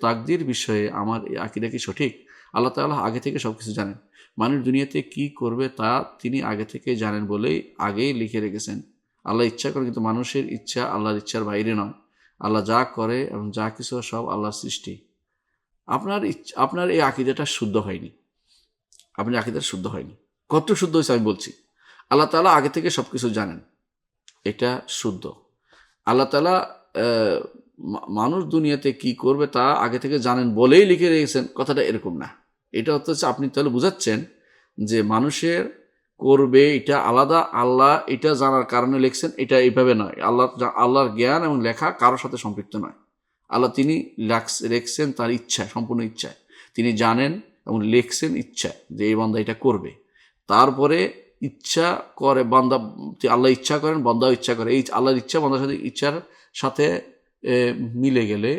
তাকদির বিষয়ে আমার আকিদা কি সঠিক? আল্লাহ তাআলা আগে থেকে সব কিছু জানেন। মানুষ দুনিয়াতে কি করবে তা তিনি আগে থেকে জানেন বলেই আগেই লিখে রেখেছেন। আল্লাহ ইচ্ছা করে কিন্তু মানুষের ইচ্ছা আল্লাহর ইচ্ছার বাইরে নয়। আল্লাহ যা করে এবং যা কিছু সব আল্লাহর সৃষ্টি। আপনার আপনার এই আকিদাটা শুদ্ধ হয়নি। আপনার আকিদাটা শুদ্ধ হয়নি। কত শুদ্ধ হয়েছে আমি বলছি। আল্লাহ তালা আগে থেকে সব কিছু জানেন। এটা শুদ্ধ। আল্লাহ তালা মানুষ দুনিয়াতে কি করবে তা আগে থেকে জানেন বলেই লিখে রেখেছেন, কথাটা এরকম না। এটা হচ্ছে আপনি তাহলে বুঝাচ্ছেন যে মানুষের করবে এটা আলাদা, আল্লাহ এটা জানার কারণে লিখছেন, এটা এইভাবে নয়। আল্লাহ আল্লাহর জ্ঞান এবং লেখা কারোর সাথে সম্পৃক্ত নয়। আল্লাহ তিনি লেখছেন তার ইচ্ছায়, সম্পূর্ণ ইচ্ছায়। তিনি জানেন এবং লেখছেন ইচ্ছায় যে এই বান্দা এটা করবে। তারপরে ইচ্ছা করে বান্দা আল্লাহ ইচ্ছা করেন, বান্দাও ইচ্ছা করে। এই আল্লাহর ইচ্ছা, বান্দার সাথে ইচ্ছার সাথে মিলে গেলে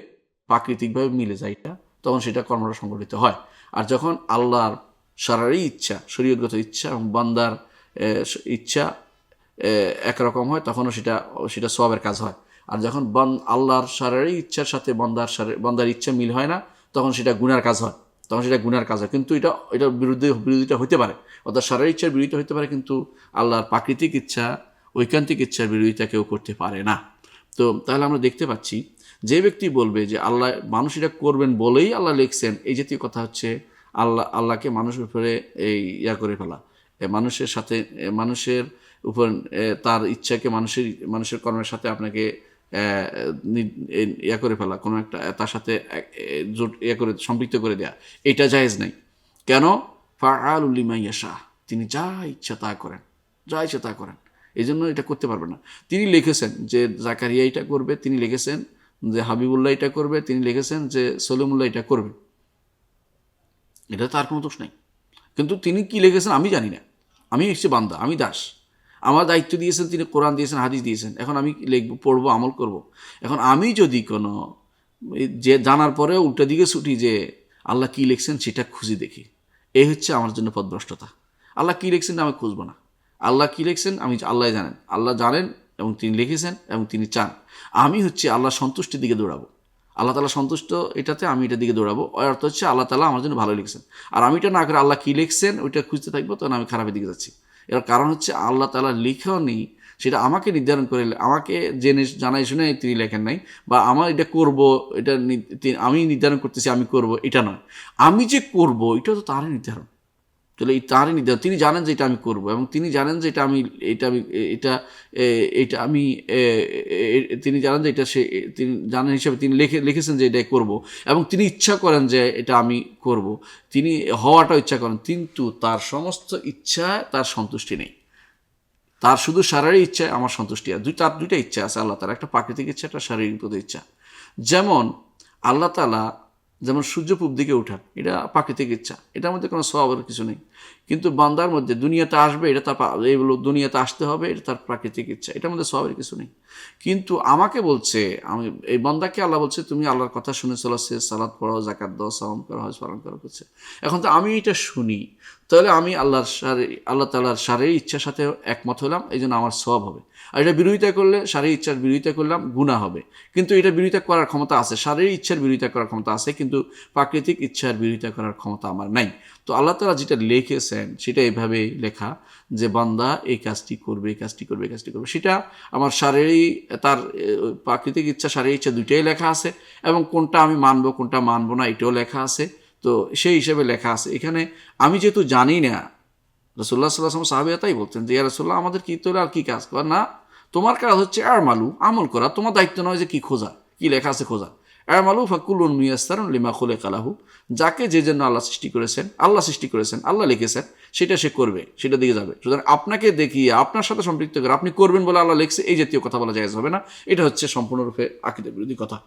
প্রাকৃতিকভাবে মিলে যায় এটা, তখন সেটা কর্মটা সংগঠিত হয়। আর যখন আল্লাহর সারারই ইচ্ছা, শরীয়তগত ইচ্ছা এবং বান্দার ইচ্ছা একরকম হয়, তখনও সেটা সেটা সবের কাজ হয়। আর যখন বান, আল্লাহর সারারই ইচ্ছার সাথে বান্দার বান্দার ইচ্ছা মিল হয় না, তখন সেটা গুনার কাজ হয়। তখন সেটা গুনার কাজ হয়। কিন্তু এটা এটার বিরুদ্ধে, বিরোধিতা হতে পারে। অর্থাৎ শারীরিক ইচ্ছার বিরোধিতা হতে পারে, কিন্তু আল্লাহর প্রাকৃতিক ইচ্ছা, ঐকান্তিক ইচ্ছার বিরোধিতা কেউ করতে পারে না। তো তাহলে আমরা দেখতে পাচ্ছি, যে ব্যক্তি বলবে যে আল্লাহ মানুষ এটা করবেন বলেই আল্লাহ লিখছেন, এই জাতীয় কথা হচ্ছে আল্লাহ, আল্লাহকে মানুষের উপরে এই ইয়া করে ফেলা। মানুষের সাথে মানুষের উপর তার ইচ্ছাকে মানুষের মানুষের কর্মের সাথে আপনাকে ইয়া করে ফেলা, কোনো একটা তার সাথে জোট, ইয়া করে, সম্পৃক্ত করে দেয়া। এটা জায়েজ নাই। কেন? ফাআল উল্লিমাইয়াশা তিনি যা ইচ্ছা তা করেন, যা ইচ্ছা তা করেন। এই জন্য এটা করতে পারবেন না। তিনি লিখেছেন যে জাকারিয়া এটা করবে, তিনি লিখেছেন যে হাবিবুল্লাহ এটা করবে, তিনি লিখেছেন যে সলিমুল্লাহ এটা করবে। এটা তার কোনো দোষ নাই। কিন্তু তিনি কি লিখেছেন আমি জানি না। আমি হচ্ছে বান্দা, আমি দাস। আমার দায়িত্ব দিয়েছেন তিনি, কোরআন দিয়েছেন, হাদিস দিয়েছেন। এখন আমি লিখব, পড়ব, আমল করব। এখন আমি যদি কোনো যে জানার পরে উল্টা দিকে ছুটি যে আল্লাহ কি লিখছেন সেটা খুঁজে দেখি। এই হচ্ছে আমার জন্য পদভ্রষ্টতা আল্লাহ কী লিখছেন আমি খুঁজবো না। আল্লাহ কী লিখছেন? আমি আল্লাহ জানেন। আল্লাহ জানেন এবং তিনি লিখেছেন এবং তিনি চান। আমি হচ্ছে আল্লাহ সন্তুষ্টির দিকে দৌড়াবো। আল্লাহ তালা সন্তুষ্ট এটাতে আমি এটার দিকে দৌড়াবো। অর্থ হচ্ছে আল্লাহ তালা আমার জন্য ভালো লিখছেন। আর আমি এটা না করে আল্লাহ কী লিখছেন, ওইটা খুঁজতে থাকব, তখন আমি খারাপের দিকে যাচ্ছি। এর কারণ হচ্ছে আল্লাহ তালা লিখেও নেই সেটা আমাকে নির্ধারণ করে আমাকে জেনে জানাই শুনে তিনি লেখেন নাই, বা আমার এটা করব, এটা আমি নির্ধারণ করতেছি, আমি করব, এটা নয়। আমি যে করব, এটা তো তারই নির্ধারণ। তাহলে এই তারই নির্ধারণ তিনি জানেন যে এটা আমি করব এবং তিনি জানেন যে এটা আমি এটা আমি, এটা এটা আমি তিনি জানেন যে এটা সে, তিনি জানেন হিসাবে তিনি লিখে, লিখেছেন যে এটা করব এবং তিনি ইচ্ছা করেন যে এটা আমি করব। তিনি হওয়াটা ইচ্ছা করেন, কিন্তু তার সমস্ত ইচ্ছা, তার সন্তুষ্টি নেই। তার শুধু শারীরিক ইচ্ছায় আমার সন্তুষ্টি আর দুই, তার দুইটা ইচ্ছা আছে আল্লাহ তার একটা প্রাকৃতিক ইচ্ছা, একটা শারীরিক ইচ্ছা যেমন আল্লাহ তালা যেমন সূর্য পূব দিকে ওঠা, এটা প্রাকৃতিক ইচ্ছা এটার মধ্যে কোনো স্বভাবের কিছু নেই। কিন্তু বান্দার মধ্যে দুনিয়াতে আসবে, এটা তার এইগুলো দুনিয়াতে আসতে হবে, এটা তার প্রাকৃতিক ইচ্ছা এটার মধ্যে স্বভাবের কিছু নেই। কিন্তু আমাকে বলছে, আমি, এই বান্দাকে আল্লাহ বলছে, তুমি আল্লাহর কথা শুনে চলাচ্ছে সালাদ পড়াও জাকাত দাও সালাম করো, হজ পালন করো করছে। এখন তো আমি এটা শুনি তাহলে আমি আল্লাহর সারে, আল্লাহ তালার শারীরিক ইচ্ছার সাথে একমত হলাম এই জন্য আমার সব হবে। আর এটা বিরোধিতা করলে শারীরিক ইচ্ছার বিরোধিতা করলাম গুণা হবে। কিন্তু এটা বিরোধিতা করার ক্ষমতা আছে শারীরিক ইচ্ছার বিরোধিতা করার ক্ষমতা আছে, কিন্তু প্রাকৃতিক ইচ্ছার বিরোধিতা করার ক্ষমতা আমার নাই। তো আল্লাহ তালা যেটা লিখেছেন, সেটা এভাবেই লেখা যে, বান্দা এই কাজটি করবে, এই কাজটি করবে, এই কাজটি করবে। সেটা আমার শারীরিক তার প্রাকৃতিক ইচ্ছা শারীরিক ইচ্ছা দুইটাই লেখা আছে, এবং কোনটা আমি মানবো, কোনটা মানবো না, এটাও লেখা আছে। তো সেই হিসেবে লেখা আছে। এখানে আমি যেহেতু জানি না রসুল্লাহ সাল্লাহ সাহাবিয়া তাই বলতেন যে, ইয়া রসুল্লাহ আমাদের কী তোর আর কী কাজ কর না, তোমার কাজ হচ্ছে আর মালু আমল করা। তোমার দায়িত্ব নয় যে কি খোঁজা, কি লেখা আছে খোঁজা। আর মালু ফাকুলুন মিয়াস্তারুন লিমা খুলে কালাহু যাকে যে জন্য আল্লাহ সৃষ্টি করেছেন, আল্লাহ সৃষ্টি করেছেন, আল্লাহ লিখেছেন, সেটা সে করবে, সেটা দিকে যাবে। সুতরাং আপনাকে দেখিয়ে, আপনার সাথে সম্পৃক্ত করে আপনি করবেন বলে আল্লাহ লিখছে, এই জাতীয় কথা বলা যায় হবে না। এটা হচ্ছে সম্পূর্ণরূপে আকিদের বিরোধী কথা।